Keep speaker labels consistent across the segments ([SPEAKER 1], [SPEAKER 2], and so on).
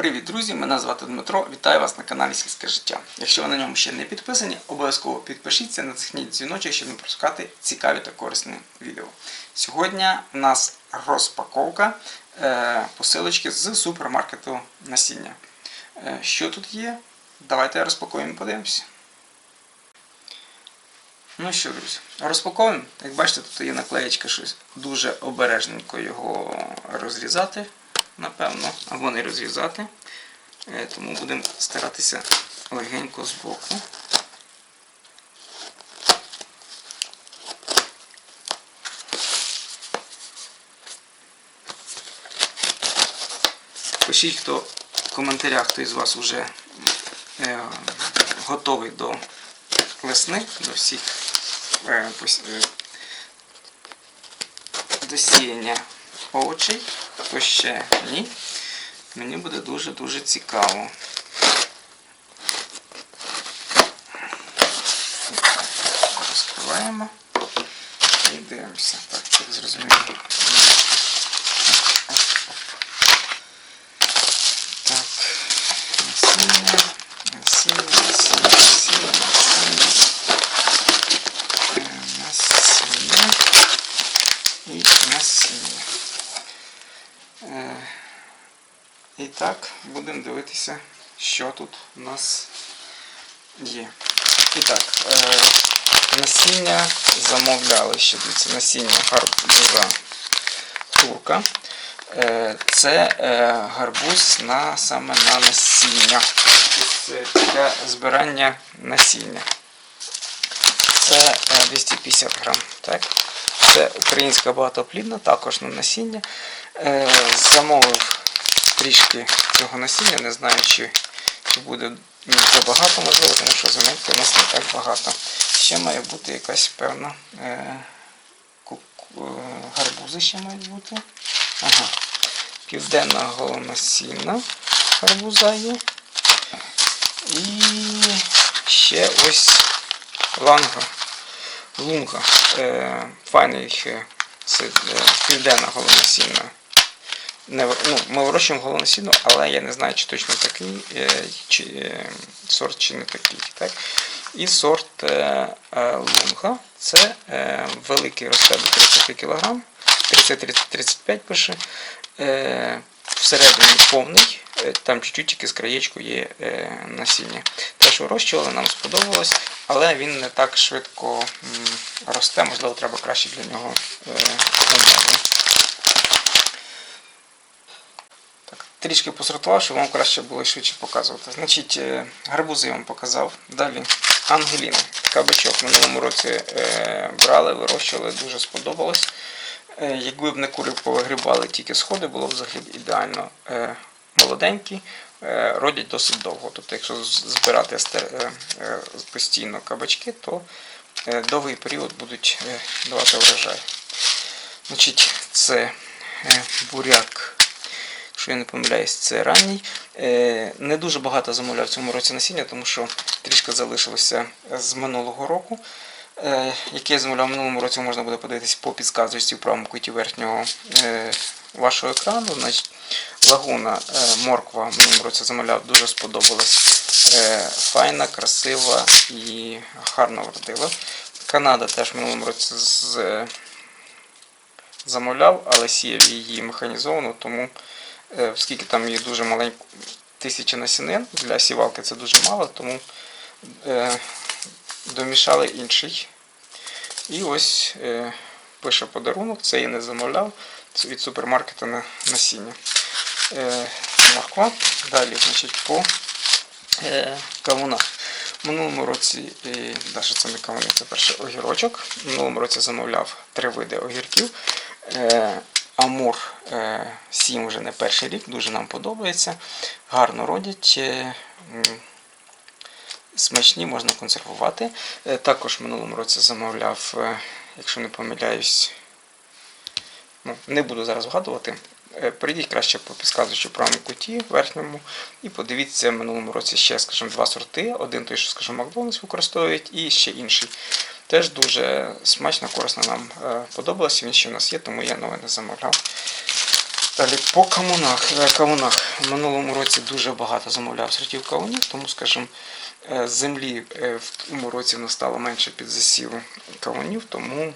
[SPEAKER 1] Привіт, друзі! Мене звати Дмитро. Вітаю вас на каналі Сільське життя. Якщо ви на ньому ще не підписані, обов'язково підпишіться, натисніть дзвіночок, щоб не пропускати цікаві та корисні відео. Сьогодні у нас розпаковка е, посилочки з супермаркету насіння. Е, що тут є? Давайте розпакуємо і подивимося. Ну що, друзі, розпаковуємо. Як бачите, тут є наклеєчка щось дуже обережненько його розрізати, напевно, або не розрізати. Е, Тому будемо старатися легенько з боку. Пишіть, хто в коментарях, хто із вас вже е, готовий до весни, до всіх е, е, до сіяння овочей, хто ще ні. Мені буде дуже-дуже цікаво. Розкриваємо і дивимося. Так, так зрозуміло. Так, насіння, насіння, насіння, насіння, насіння. Е, Насіння і насіння. Е, І так, будемо дивитися, що тут у нас є. І так, е, насіння замовляли ще дивіться, насіння гарбуза турка. Е, Це е, гарбуз на саме на насіння. Це для збирання насіння. Це е, 250 грам. Так? Це українська багатоплідна, також на насіння. Замовив трішки цього насіння, не знаю, чи, чи буде ну, забагато, можливо, тому що земелька у нас не так багато. Ще має бути якась певна е, е, гарбузи ще мають бути. Ага. Південна голонасінна гарбуза є. І ще ось ланга. Лунга. Е, файний е, південна голонасінна. Не, ну, ми вирощуємо голонасінну, але я не знаю, чи точно такий е, чи, е, сорт, чи не такий. Так? І сорт е, е, лунга. Це е, великий до 30 кг, 30-35 пише. Е, всередині повний, е, там чуть-чуть тільки з краєчку є е, насіння. Теж вирощували, нам сподобалось, але він не так швидко м, росте, можливо, треба краще для нього е, умови. Так, трішки посортував, щоб вам краще було швидше показувати. Значить, е, гарбузи я вам показав. Далі Ангеліна. Кабачок в минулому році е, брали, вирощували, дуже сподобалось. Е, якби б не кури повигрібали тільки сходи, було б взагалі ідеально. Молоденькі, родять досить довго. Тобто, якщо збирати постійно кабачки, то довгий період будуть давати врожай. Значить, це буряк. Якщо я не помиляюсь, це ранній. Е, Не дуже багато замовляв в цьому році насіння, тому що трішки залишилося з минулого року. Е, Яке я замовляв в минулому році, можна буде подивитися по підказочці в правому куті верхнього е, вашого екрану. Значить, лагуна морква в минулому році замовляв, дуже сподобалась. Файна, красива і гарно вродила. Канада теж в минулому році з, замовляв, але сіяв її механізовано, тому оскільки там є дуже маленька тисяча насінин, для сівалки це дуже мало, тому е, домішали інший. І ось е, пише подарунок, це я не замовляв, від супермаркету на насіння. Е, морква. Далі, значить, по е, кавунах. В минулому році, е, навіть це не кавуни, це перший огірочок. В минулому році замовляв три види огірків. Е, Амур е, 7 вже не перший рік, дуже нам подобається. Гарно родять. е, Смачні можна консервувати. Е, Також в минулому році замовляв, е, якщо не помиляюсь, ну, не буду зараз вгадувати. Е, Прийдіть краще по підказуючи в правому куті верхньому і подивіться в минулому році ще, скажімо, два сорти. Один той, що, скажімо, Макдональдс використовують, і ще інший. Теж дуже смачно, корисно нам е, подобалося. Він ще в нас є, тому я нове не замовляв. Далі по кавунах. Е, кавунах. В минулому році дуже багато замовляв сортів кавунів, тому, скажімо, е, землі в тому році в нас стало менше під засіву кавунів, тому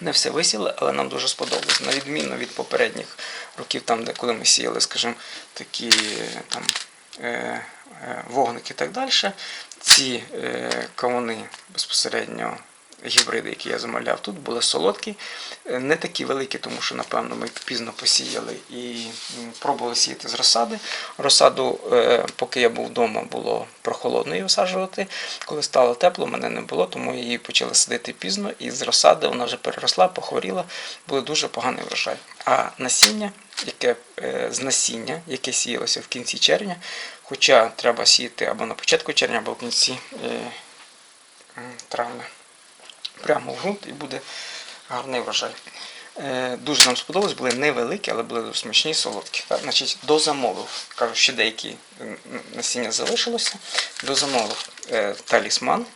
[SPEAKER 1] не все висіли, але нам дуже сподобалось. На відміну від попередніх років, там, де коли ми сіяли, скажімо, такі там вогники і так далі, ці е, кавуни безпосередньо. Гібриди, які я замовляв тут, були солодкі, Е, не такі великі, тому що, напевно, ми пізно посіяли і пробували сіяти з розсади. Розсаду, е, поки я був вдома, було прохолодно її висаджувати. Коли стало тепло, мене не було, тому її почали садити пізно, і з розсади вона вже переросла, похворіла, були дуже поганий врожай. А насіння, яке е, з насіння, яке сіялося в кінці червня, хоча треба сіяти або на початку червня, або в кінці е, травня прямо в ґрунт і буде гарний врожай. Е, Дуже нам сподобалось, були невеликі, але були смачні солодкі. Так, значить, дозамовив, кажу, ще деякі насіння залишилося. Дозамовив талісман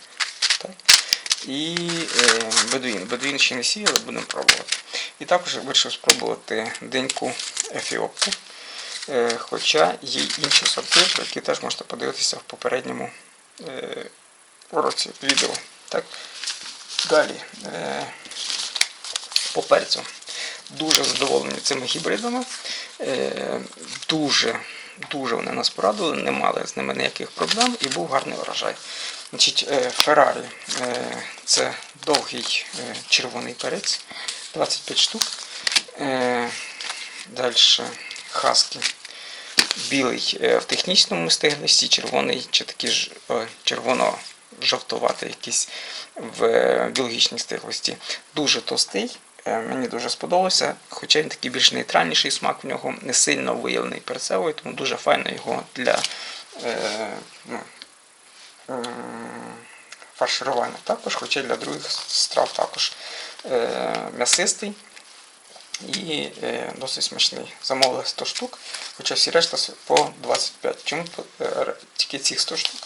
[SPEAKER 1] і е, бедуїн. Бедуїн ще не сіяли, будемо пробувати. І також вирішив спробувати деньку ефіопку. Е, Хоча є інші сорти, про які теж можете подивитися в попередньому е, уроці відео. Так? Далі. По перцю. Дуже задоволені цими гібридами. Дуже, дуже вони нас порадили, не мали з ними ніяких проблем і був гарний урожай. Значить, е, Феррарі е, це довгий е, червоний перець, 25 штук. Далі Хаскі. Білий в технічному стиглості, червоний чи такий ж червоно-жовтуватий якийсь в біологічній стиглості. Дуже товстий. Е, Мені дуже сподобався, хоча він такий більш нейтральніший смак в нього, не сильно виявлений перцевий, тому дуже файно його для е, ну, фарширування також, хоча для других страв також е, м'ясистий і е, досить смачний. Замовили 100 штук, хоча всі решта по 25. Чому е, тільки цих 100 штук?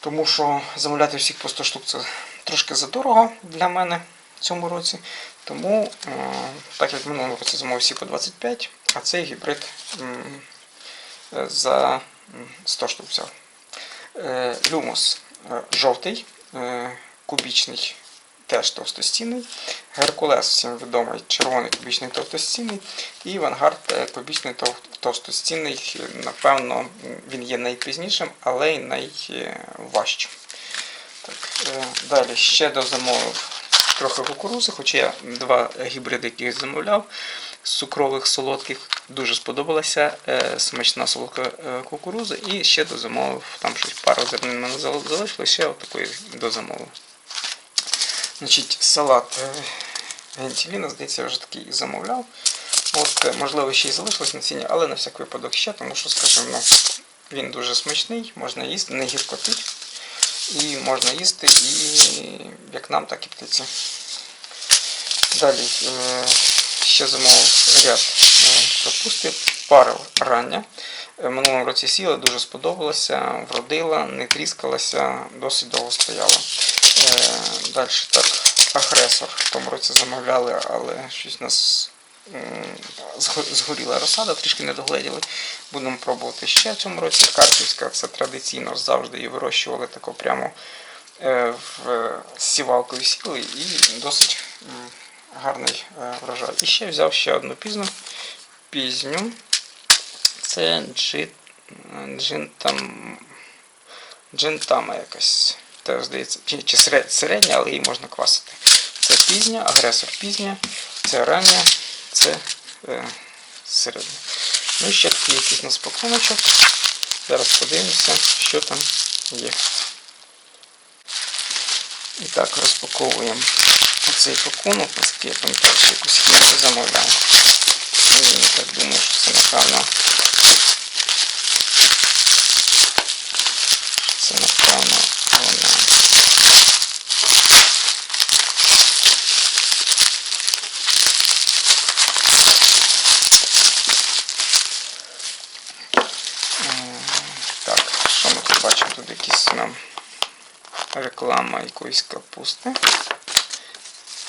[SPEAKER 1] Тому що замовляти всіх по 100 штук це трошки задорого для мене цьому році. Тому, е, так як в минулому році замовив всі по 25, а цей гібрид е, за 100 штук взяв. Е, Люмус жовтий, кубічний, теж товстостінний. Геркулес всім відомий, червоний кубічний товстостінний. І Вангард кубічний тов- товстостінний. Напевно, він є найпізнішим, але й найважчим. Так, далі ще дозамовив трохи кукурузи, хоча я два гібриди, які замовляв з цукрових солодких, дуже сподобалася е, смачна солодка е, кукуруза. І ще дозамовив, там щось пару зернин мене зал- залишилось, ще отакої дозамовив. Значить, салат е, гентіліна, здається, я вже такий замовляв. От, можливо, ще й залишилось насіння, але на всяк випадок ще, тому що, скажімо, він дуже смачний, можна їсти, не гіркотить. І можна їсти і як нам, так і птиці. Далі е, ще замовив ряд е, капусти, парив рання. Е, В минулому році сіла, дуже сподобалася, вродила, не тріскалася, досить довго стояла. Далі так, агресор в тому році замовляли, але щось нас згоріла розсада, трішки не догледіли. Будемо пробувати ще в цьому році. Харківська це традиційно завжди її вирощували тако прямо е, в е, сівалкою сіли і досить гарний е, врожай. І ще взяв ще одну пізну пізню. Це джит, джинтам, джинтама якась. Теж здається, чи середня, але її можна квасити. Це пізня, агресор пізня, це рання, це е. Ну і ще такий якийсь на споконочок. Зараз подивимося, що там є. І так розпаковуємо оцей пакунок, наскільки я пам'ятаю, якусь хімію замовляв. Я так думаю, що це напевно. Це напевно вона. М, Так, що ми тут бачимо? Тут якісь нам реклама якоїсь капусти,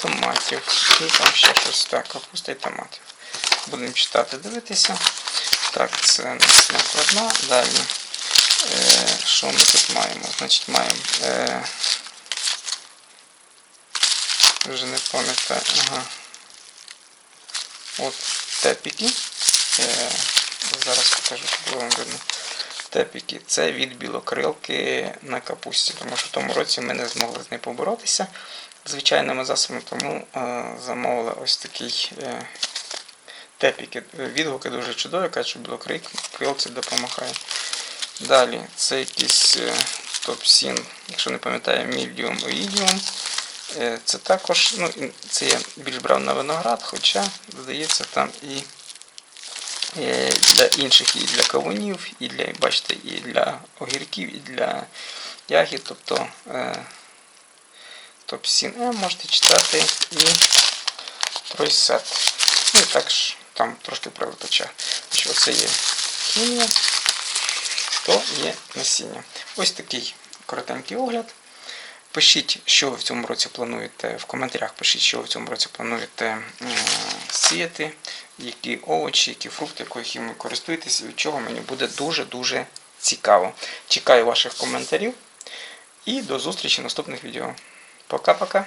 [SPEAKER 1] томатів. І там ще щось так, капуста і томатів. Будемо читати, дивитися. Так, це нас накладна. Далі. Е, що ми тут маємо? Значить, маємо. Е, вже не пам'ятаю. Ага. От тепіки. Е, зараз покажу, було вам видно. Тепіки. Це від білокрилки на капусті, тому що в тому році ми не змогли з нею поборотися звичайними засобами, тому е, замовили ось такий е, тепіки. Відгуки дуже чудові, кажуть, що білокрилці допомагає. Далі це якийсь е, топсін, якщо не пам'ятаю, Medium Oidium. Е, Це також, ну, це я більш брав на виноград, хоча, здається, там і для інших, і для кавунів, і для, бачите, і для огірків, і для ягід, тобто е, топ-7 Е можете читати і пройсет. Ну і також там трошки про летача. Значить, Оце є хімія, то є насіння. Ось такий коротенький огляд. Пишіть, що ви в цьому році плануєте, в коментарях пишіть, що ви в цьому році плануєте е, сіяти, які овочі, які фрукти, хімією користуєтесь, від чого мені буде дуже-дуже цікаво. Чекаю ваших коментарів і до зустрічі в наступних відео. Пока-пока.